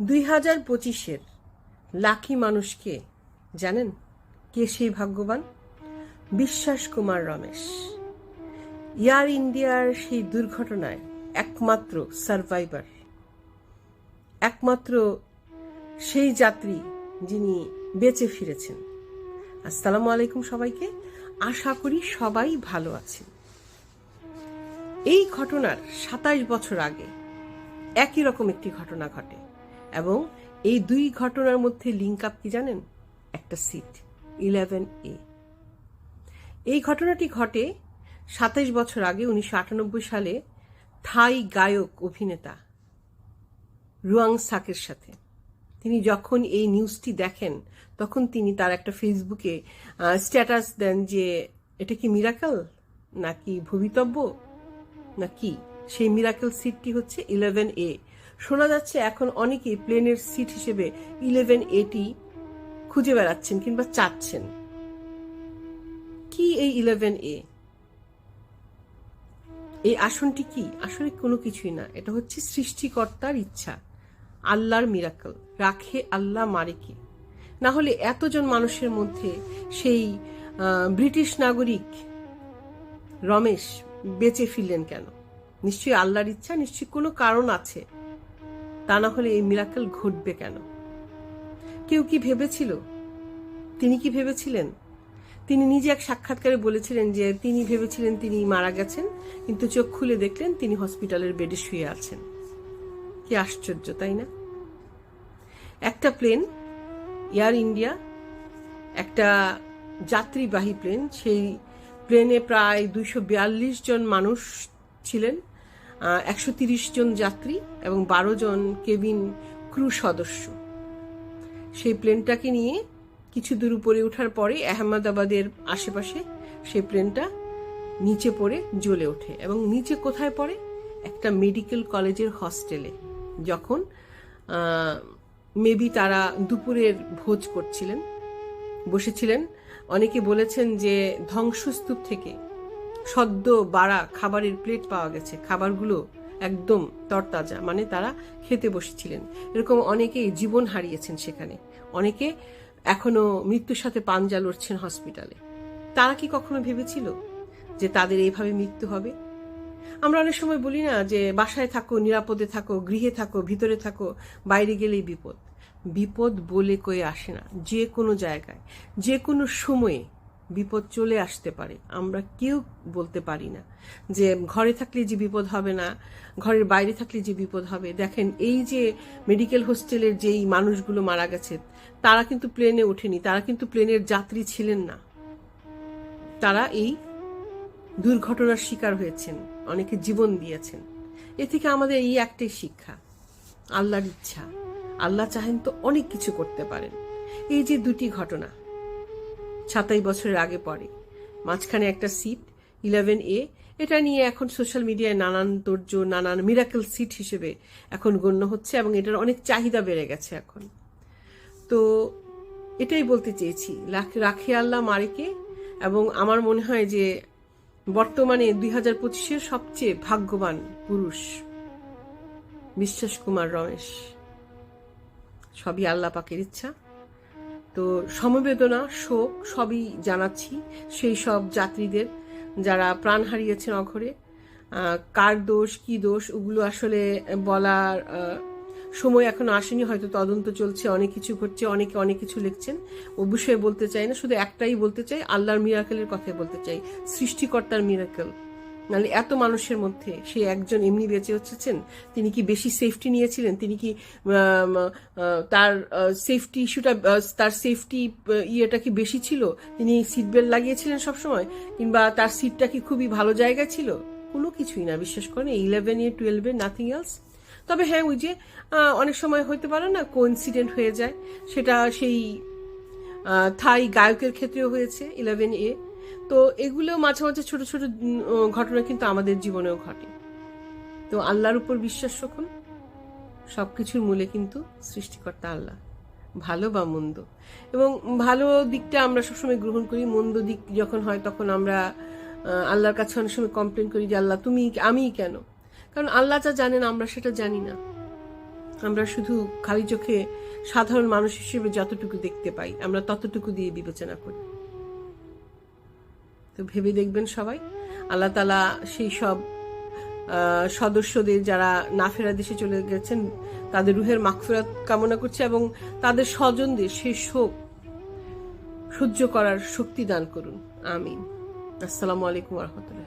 দুই হাজার পঁচিশের লাখি মানুষকে জানেন কে সেই ভাগ্যবান? বিশ্বাস কুমার রমেশ। এয়ার ইন্ডিয়ার সেই দুর্ঘটনায় একমাত্র সার্ভাইভার, একমাত্র সেই যাত্রী যিনি বেঁচে ফিরেছেন। আসসালামু আলাইকুম সবাইকে। আশা করি সবাই ভালো আছেন। এই ঘটনার সাতাইশ বছর আগে একই রকম একটি ঘটনা ঘটে। এবং এই দুই ঘটনার মধ্যে লিঙ্ক আপ কি জানেন? একটা সিট ইলেভেন এ এই ঘটনাটি ঘটে সাতাইশ বছর আগে, উনিশশো আটানব্বই সালে থাই গায়ক অভিনেতা রুয়াং সাকের সাথে। তিনি যখন এই নিউজটি দেখেন, তখন তিনি তার একটা ফেসবুকে স্ট্যাটাস দেন যে, এটা কি মিরাকেল নাকি ভবিতব্য? না কি সেই মিরাকেল সিটটি হচ্ছে ইলেভেন এ শোনা যাচ্ছে এখন অনেকেই প্লেনের সিট হিসেবে ইলেভেন এটি খুঁজে বেড়াচ্ছেন কিংবা চাচ্ছেন। কি এই ইলেভেন এ? এই আসনটি কি? আসলে কোনো কিছুই না। এটা হচ্ছে সৃষ্টিকর্তার ইচ্ছা। আল্লাহর মিরাকল রাখে আল্লাহ মারেকে না হলে এতজন মানুষের মধ্যে সেই ব্রিটিশ নাগরিক রমেশ বেঁচে ফিরলেন কেন? নিশ্চয়ই আল্লাহর ইচ্ছা, নিশ্চয়ই কোনো কারণ আছে। তা না হলে এই মিরাকেল ঘটবে কেন? কেউ কি ভেবেছিল? তিনি কি ভেবেছিলেন? তিনি নিজে এক সাক্ষাৎকারে বলেছিলেন যে তিনি ভেবেছিলেন তিনি মারা গেছেন, কিন্তু চোখ খুলে দেখলেন তিনি হসপিটালের বেডে শুয়ে আছেন। কি আশ্চর্য, তাই না? একটা প্লেন, এয়ার ইন্ডিয়া, একটা যাত্রীবাহী প্লেন, সেই প্লেনে প্রায় দুইশো বিয়াল্লিশ জন মানুষ ছিলেন। একশো জন যাত্রী এবং বারো জন কেবিন ক্রু সদস্য। সেই প্লেনটাকে নিয়ে কিছু দূর উপরে ওঠার পরে আহমেদাবাদের আশেপাশে সেই প্লেনটা নিচে পড়ে জ্বলে ওঠে এবং নিচে কোথায় পড়ে? একটা মেডিকেল কলেজের হস্টেলে, যখন মেবি তারা দুপুরের ভোজ করছিলেন। বসেছিলেন। অনেকে বলেছেন যে ধ্বংসস্তূপ থেকে সদ্য বাড়া খাবারের প্লেট পাওয়া গেছে। খাবারগুলো একদম তরতাজা মানে তারা খেতে বসেছিলেন। এরকম অনেকেই জীবন হারিয়েছেন সেখানে। অনেকে এখনও মৃত্যুর সাথে পাঞ্জা লড়ছেন হসপিটালে তারা কি কখনো ভেবেছিল যে তাদের এইভাবে মৃত্যু হবে? আমরা অনেক সময় বলি না যে বাসায় থাকো, নিরাপদে থাকো, গৃহে থাকো, ভিতরে থাকো, বাইরে গেলেই বিপদ। বিপদ বলে কয়ে আসে না। যে কোনো জায়গায়, যে কোনো সময়ে বিপদ চলে আসতে পারে। আমরা কেউ বলতে পারি না যে ঘরে থাকলে যে বিপদ হবে না, ঘরের বাইরে থাকলে যে বিপদ হবে। দেখেন, এই যে মেডিকেল হোস্টেলের যেই মানুষগুলো মারা গেছে, তারা কিন্তু প্লেনে ওঠেনি, তারা কিন্তু প্লেনের যাত্রী ছিলেন না। তারা এই দুর্ঘটনার শিকার হয়েছেন, অনেকে জীবন দিয়েছেন। এ থেকে আমাদের এই একটাই শিক্ষা, আল্লাহর ইচ্ছা। আল্লাহ চাহেন তো অনেক কিছু করতে পারেন। এই যে দুটি ঘটনা সাতাই বছরের আগে পরে মাঝখানে একটা সিট ইলেভেন এ এটা নিয়ে এখন সোশ্যাল মিডিয়ায় নানান তোর্য নানান মিরাকেল সিট হিসেবে এখন গণ্য হচ্ছে এবং এটার অনেক চাহিদা বেড়ে গেছে এখন। তো এটাই বলতে চেয়েছি রাখি আল্লাহ মারিকে এবং আমার মনে হয় যে বর্তমানে দুই হাজার পঁচিশের সবচেয়ে ভাগ্যবান পুরুষ বিশ্বাস কুমার রমেশ। সবই আল্লাহ পাকের ইচ্ছা। তো সমবেদনা, শোক সবই জানাচ্ছি সেই সব যাত্রীদের যারা প্রাণ হারিয়েছেন অঘরে। কার দোষ, কি দোষ, ওগুলো আসলে বলার সময় এখনও আসেনি, হয়তো তদন্ত চলছে, অনেক কিছু ঘটছে, অনেকে অনেক কিছু লিখছেন। ও বিষয়ে বলতে চাই না, শুধু একটাই বলতে চাই, আল্লাহর মিরাকেলের কথাই বলতে চাই, সৃষ্টিকর্তার মিরাকেল নাহলে এত মানুষের মধ্যে সে একজন এমনি বেঁচে হচ্ছেন তিনি কি বেশি সেফটি নিয়েছিলেন? তিনি কি তার সেফটি ইস্যুটা তার সেফটি ইয়েটা কি বেশি ছিল? তিনি সিট বেল্ট লাগিয়েছিলেন সবসময়? কিংবা তার সিটটা কি খুবই ভালো জায়গা ছিল? কোনো কিছুই না, বিশ্বাস করেন ইলেভেন ইয়ে টুয়েলভে নাথিং এলস তবে হ্যাঁ ওই যে অনেক সময় হতে পারে না কোইন্সিডেন্ট হয়ে যায়। সেটা সেই থাই গায়কের ক্ষেত্রেও হয়েছে ইলেভেন এ। তো এগুলো মাঝে মাঝে ছোট ছোট ঘটনা কিন্তু আমাদের জীবনেও ঘটে। তো আল্লাহর উপর বিশ্বাস রাখুন সব কিছুর মূলে কিন্তু সৃষ্টিকর্তা আল্লাহ, ভালো বা মন্দ। এবং ভালো দিকটা আমরা সবসময় গ্রহণ করি, মন্দ দিক যখন হয় তখন আমরা আল্লাহর কাছে অনেক সময় কমপ্লেন করি যে, আল্লাহ, তুমি আমি কেন? কারণ আল্লাহ যা জানেন, আমরা সেটা জানি না। আমরা শুধু খালি চোখে সাধারণ মানুষ হিসেবে যতটুকু দেখতে পাই, আমরা ততটুকু দিয়ে বিবেচনা করি। তো ভেবে দেখবেন সবাই। আল্লাহ তালা সেই সব সদস্যদের যারা না ফেরা দেশে চলে গেছেন, তাদের রুহের মাকফেরাত কামনা করছে এবং তাদের স্বজনদের সেই শোক সহ্য করার শক্তি দান করুন। আমিন। আসসালামু আলাইকুম রহমতুল্লাহ